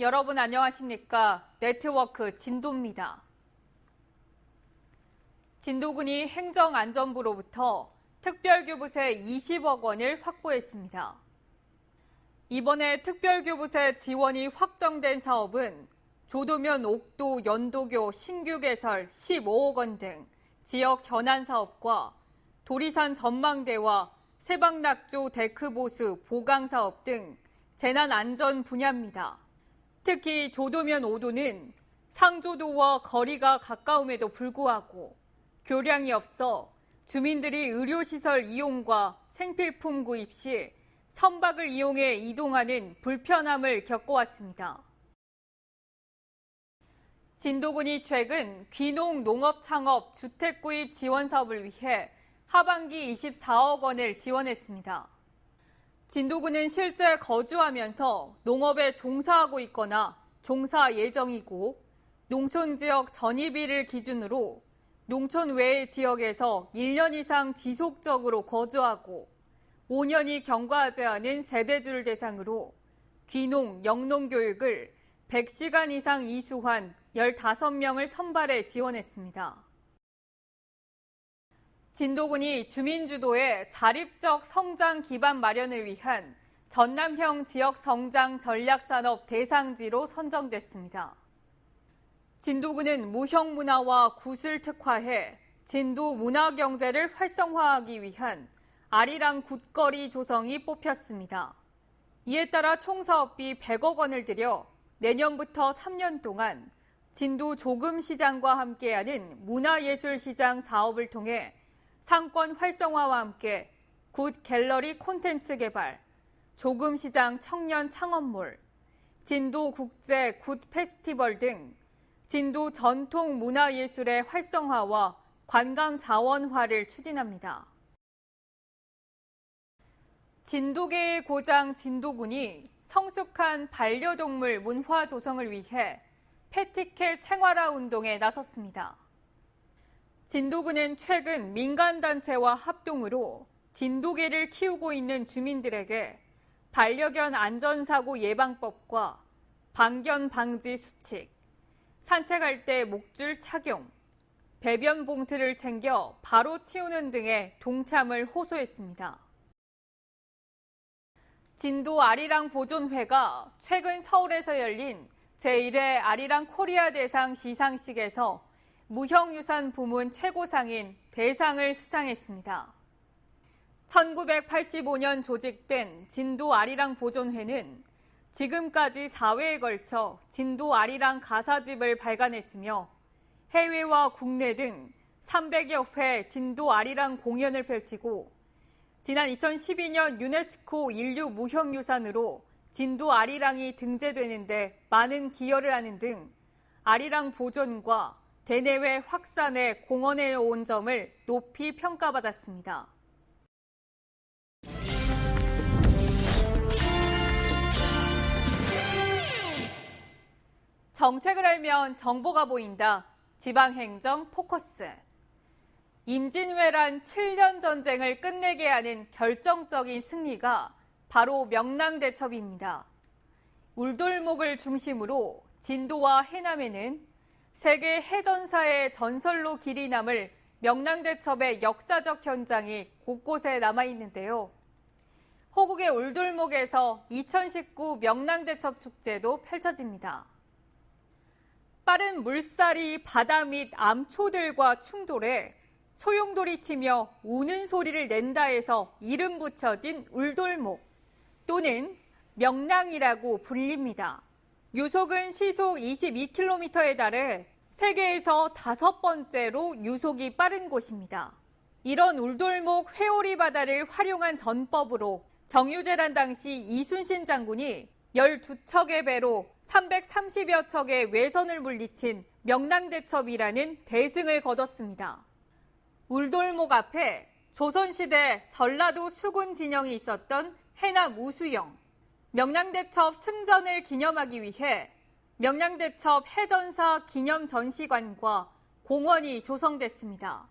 여러분 안녕하십니까? 네트워크 진도입니다. 진도군이 행정안전부로부터 특별교부세 20억 원을 확보했습니다. 이번에 특별교부세 지원이 확정된 사업은 조도면 옥도 연도교 신규 개설 15억 원 등 지역 현안 사업과 도리산 전망대와 세방낙조 데크 보수 보강 사업 등 재난 안전 분야입니다. 특히 조도면 5도는 상조도와 거리가 가까움에도 불구하고 교량이 없어 주민들이 의료시설 이용과 생필품 구입 시 선박을 이용해 이동하는 불편함을 겪어왔습니다. 진도군이 최근 귀농 농업 창업 주택 구입 지원 사업을 위해 하반기 24억 원을 지원했습니다. 진도군은 실제 거주하면서 농업에 종사하고 있거나 종사 예정이고 농촌 지역 전입일을 기준으로 농촌 외의 지역에서 1년 이상 지속적으로 거주하고 5년이 경과하지 않은 세대주를 대상으로 귀농, 영농 교육을 100시간 이상 이수한 15명을 선발해 지원했습니다. 진도군이 주민 주도의 자립적 성장 기반 마련을 위한 전남형 지역 성장 전략산업 대상지로 선정됐습니다. 진도군은 무형 문화와 굿을 특화해 진도 문화 경제를 활성화하기 위한 아리랑 굿거리 조성이 뽑혔습니다. 이에 따라 총 사업비 100억 원을 들여 내년부터 3년 동안 진도 조금 시장과 함께하는 문화예술 시장 사업을 통해 상권 활성화와 함께 굿 갤러리 콘텐츠 개발, 조금 시장 청년 창업몰, 진도 국제 굿 페스티벌 등 진도 전통 문화예술의 활성화와 관광 자원화를 추진합니다. 진도계의 고장 진도군이 성숙한 반려동물 문화 조성을 위해 패티켓 생활화 운동에 나섰습니다. 진도군은 최근 민간단체와 합동으로 진도개를 키우고 있는 주민들에게 반려견 안전사고 예방법과 방견 방지 수칙, 산책할 때 목줄 착용, 배변 봉투를 챙겨 바로 치우는 등의 동참을 호소했습니다. 진도 아리랑 보존회가 최근 서울에서 열린 제1회 아리랑 코리아 대상 시상식에서 무형유산 부문 최고상인 대상을 수상했습니다. 1985년 조직된 진도 아리랑 보존회는 지금까지 4회에 걸쳐 진도 아리랑 가사집을 발간했으며 해외와 국내 등 300여 회 진도 아리랑 공연을 펼치고 지난 2012년 유네스코 인류 무형유산으로 진도 아리랑이 등재되는데 많은 기여를 하는 등 아리랑 보존과 대내외 확산에 공헌해 온 점을 높이 평가받았습니다. 정책을 알면 정보가 보인다. 지방행정 포커스. 임진왜란 7년 전쟁을 끝내게 하는 결정적인 승리가 바로 명랑대첩입니다. 울돌목을 중심으로 진도와 해남에는 세계 해전사의 전설로 길이 남을 명랑대첩의 역사적 현장이 곳곳에 남아 있는데요. 호국의 울돌목에서 2019 명랑대첩 축제도 펼쳐집니다. 빠른 물살이 바다 및 암초들과 충돌해 소용돌이 치며 우는 소리를 낸다 해서 이름 붙여진 울돌목 또는 명랑이라고 불립니다. 유속은 시속 22km에 달해 세계에서 다섯 번째로 유속이 빠른 곳입니다. 이런 울돌목 회오리 바다를 활용한 전법으로 정유재란 당시 이순신 장군이 12척의 배로 330여 척의 외선을 물리친 명랑대첩이라는 대승을 거뒀습니다. 울돌목 앞에 조선시대 전라도 수군 진영이 있었던 해남 우수영, 명랑대첩 승전을 기념하기 위해 명량대첩 해전사 기념 전시관과 공원이 조성됐습니다.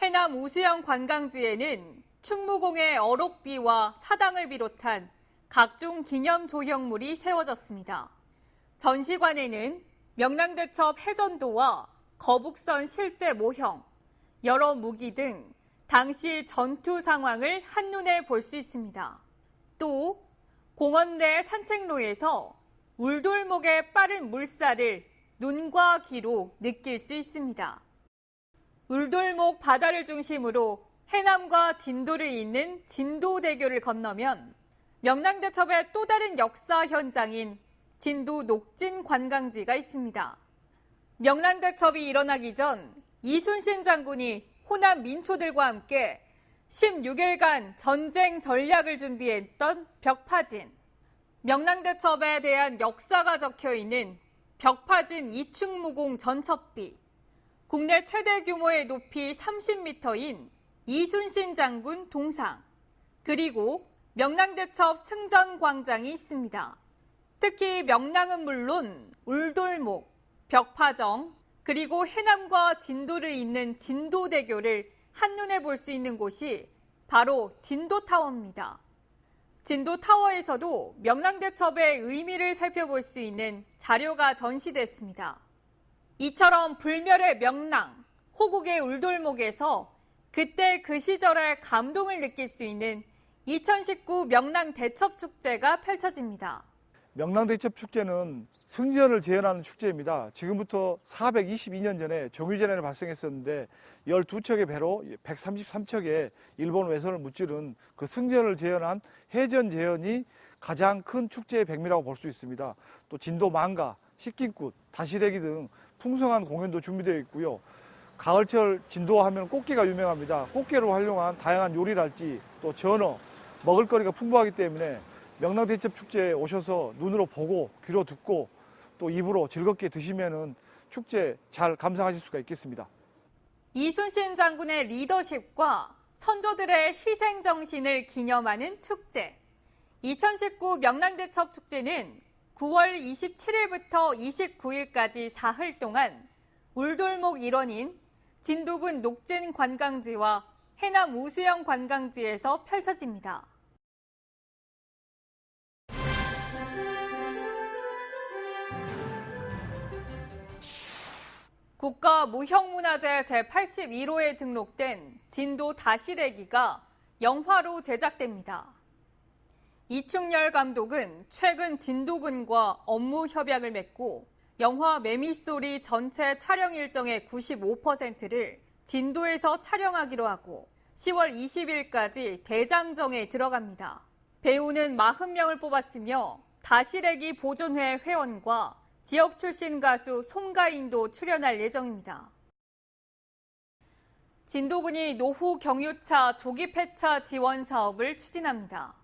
해남 우수영 관광지에는 충무공의 어록비와 사당을 비롯한 각종 기념 조형물이 세워졌습니다. 전시관에는 명랑대첩 해전도와 거북선 실제 모형, 여러 무기 등 당시 전투 상황을 한눈에 볼 수 있습니다. 또 공원 내 산책로에서 울돌목의 빠른 물살을 눈과 귀로 느낄 수 있습니다. 울돌목 바다를 중심으로 해남과 진도를 잇는 진도대교를 건너면 명랑대첩의 또 다른 역사 현장인 진도 녹진 관광지가 있습니다. 명랑대첩이 일어나기 전 이순신 장군이 호남 민초들과 함께 16일간 전쟁 전략을 준비했던 벽파진. 명랑대첩에 대한 역사가 적혀 있는 벽파진 이충무공 전첩비. 국내 최대 규모의 높이 30m인 이순신 장군 동상. 그리고 명랑대첩 승전 광장이 있습니다. 특히 명랑은 물론 울돌목, 벽파정, 그리고 해남과 진도를 잇는 진도대교를 한눈에 볼 수 있는 곳이 바로 진도타워입니다. 진도타워에서도 명랑대첩의 의미를 살펴볼 수 있는 자료가 전시됐습니다. 이처럼 불멸의 명랑, 호국의 울돌목에서 그때 그 시절의 감동을 느낄 수 있는 2019 명랑 대첩 축제가 펼쳐집니다. 명랑대첩 축제는 승전을 재현하는 축제입니다. 지금부터 422년 전에 정유전에는 발생했었는데 12척의 배로 133척의 일본 외선을 무찌른 그 승전을 재현한 해전 재현이 가장 큰 축제의 백미라고 볼 수 있습니다. 또 진도 망가, 식긴꽃, 다시래기 등 풍성한 공연도 준비되어 있고요. 가을철 진도 하면 꽃게가 유명합니다. 꽃게로 활용한 다양한 요리랄지 또 전어, 먹을거리가 풍부하기 때문에 명랑대첩 축제에 오셔서 눈으로 보고 귀로 듣고 또 입으로 즐겁게 드시면은 축제 잘 감상하실 수가 있겠습니다. 이순신 장군의 리더십과 선조들의 희생 정신을 기념하는 축제. 2019 명랑대첩 축제는 9월 27일부터 29일까지 사흘 동안 울돌목 일원인 진도군 녹진 관광지와 해남 우수영 관광지에서 펼쳐집니다. 국가무형문화재 제81호에 등록된 진도 다시래기가 영화로 제작됩니다. 이충열 감독은 최근 진도군과 업무 협약을 맺고 영화 매미소리 전체 촬영 일정의 95%를 진도에서 촬영하기로 하고 10월 20일까지 대장정에 들어갑니다. 배우는 40명을 뽑았으며 다시래기 보존회 회원과 지역 출신 가수 송가인도 출연할 예정입니다. 진도군이 노후 경유차 조기 폐차 지원 사업을 추진합니다.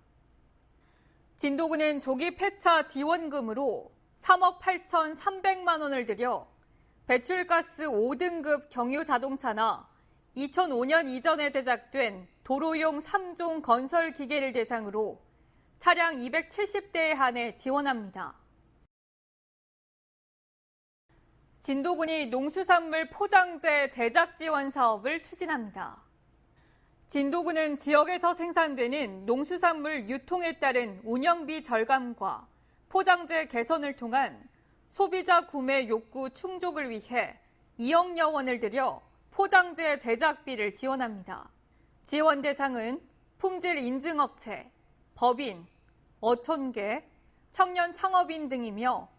진도군은 조기 폐차 지원금으로 3억 8,300만 원을 들여 배출가스 5등급 경유 자동차나 2005년 이전에 제작된 도로용 3종 건설 기계를 대상으로 차량 270대에 한해 지원합니다. 진도군이 농수산물 포장재 제작 지원 사업을 추진합니다. 진도군은 지역에서 생산되는 농수산물 유통에 따른 운영비 절감과 포장재 개선을 통한 소비자 구매 욕구 충족을 위해 2억여 원을 들여 포장재 제작비를 지원합니다. 지원 대상은 품질 인증업체, 법인, 어촌계, 청년 창업인 등이며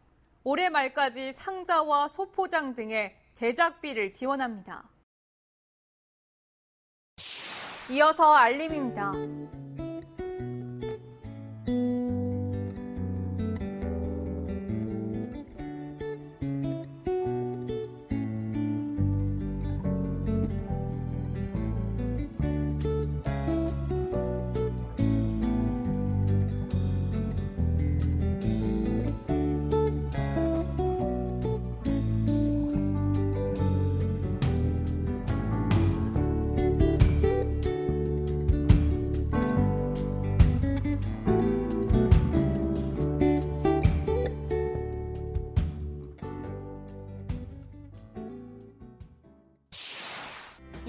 올해 말까지 상자와 소포장 등의 제작비를 지원합니다. 이어서 알림입니다.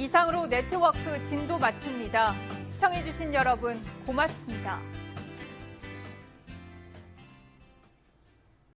이상으로 네트워크 진도 마칩니다. 시청해주신 여러분 고맙습니다.